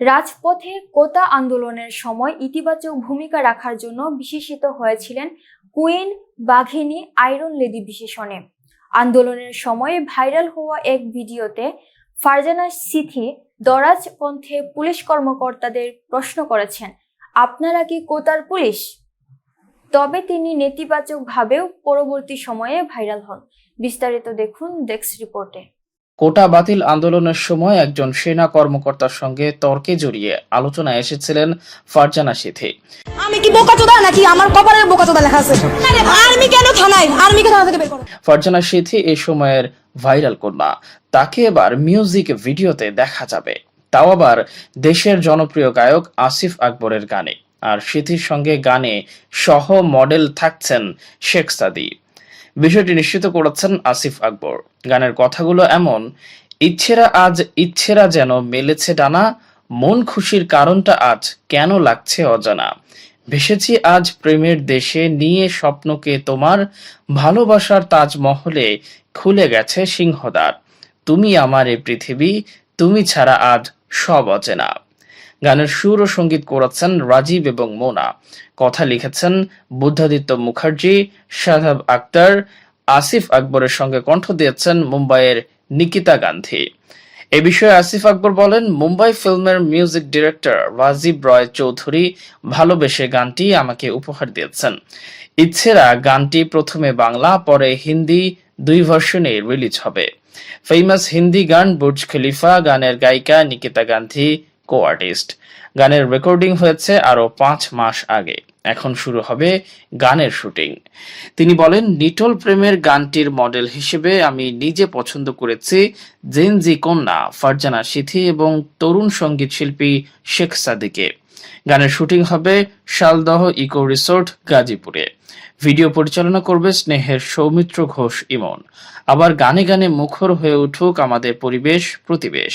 রাজপথে কোতা আন্দোলনের সময় ইতিবাচক ভূমিকা রাখার জন্য বিশেষিত হয়েছিলেন কুইন বাঘিনী আয়রন লেডি বিশেষণে। আন্দোলনের সময় ভাইরাল হওয়া এক ভিডিওতে ফারজানা সিথি দরাজ পন্থে পুলিশ কর্মকর্তাদের প্রশ্ন করেছেন, আপনারা কি কোতার পুলিশ? তবে তিনি নেতিবাচকভাবেও পরবর্তী সময়ে ভাইরাল হন। বিস্তারিত দেখুন ডেস্ক রিপোর্টে। কোটা বাতিল আন্দোলনের সময় একজন সেনা কর্মকর্তার সঙ্গে তর্কে জড়িয়ে আলোচনায় এসেছিলেন ফারজানা সিথি আমি কি বোকা চোদা নাকি? আমার কপালে বোকা চোদা লেখা আছে। আর্মি কেন থানায়? আর্মিকে থানা থেকে বের করো? ফারজানা সিথি এই সময়ের ভাইরাল কন্যা। তাকে এবার মিউজিক ভিডিওতে দেখা যাবে। তাও আবার দেশের জনপ্রিয় গায়ক আসিফ আকবরের গানে। আর সিথির সঙ্গে গানে সহ মডেল থাকছেন শেখ সাদি বিষয়টি নিশ্চিত করেছেন আসিফ আকবর। গানের কথাগুলো এমন, ইচ্ছেরা আজ ইচ্ছেরা যেন মেলেছে ডানা মন খুশির কারণটা আজ কেন লাগছে অজানা। ভেসেছি আজ প্রেমের দেশে, নিয়ে স্বপ্নকে তোমার, ভালোবাসার তাজমহলে খুলে গেছে সিংহদ্বার তুমি আমার এই পৃথিবী, তুমি ছাড়া আজ সব অচেনা। গানের সুর ও সংগীত করেছেন রাজীব এবং মোনা। কথা লিখেছেন বুদ্ধাদিত্য মুখার্জি শাহাব আক্তার, আসিফ আকবরের সঙ্গে কণ্ঠ দিয়েছেন মুম্বাইয়ের নিকিতা গান্ধী। এ বিষয়ে আসিফ আকবর বলেন, মুম্বাই ফিল্মের মিউজিক ডিরেক্টর রাজীব রয় চৌধুরী ভালোবেসে গানটি আমাকে উপহার দিয়েছেন। ইচ্ছেরা গানটি প্রথমে বাংলা, পরে হিন্দি, দুই ভার্সনে রিলিজ হবে। ফেমাস হিন্দি গান বুর্জ খলিফা, গানের গায়িকা নিকিতা গান্ধী কো আর্টিস্ট গানের রেকর্ডিং হয়েছে আরও পাঁচ মাস আগে। এখন শুরু হবে গানের শুটিং তিনি বলেন, নিটল প্রেমের গানটির মডেল হিসেবে আমি নিজে পছন্দ করেছি জেন জি কন্যা, ফারজানা সিথি এবং তরুণ সংগীত শিল্পী শেখ সাদিকে। গানের শুটিং হবে শালদহ ইকো রিসোর্ট, গাজীপুরে। ভিডিও পরিচালনা করবে স্নেহের সৌমিত্র ঘোষ ইমন। আবার গানে গানে মুখর হয়ে উঠুক আমাদের পরিবেশ প্রতিবেশ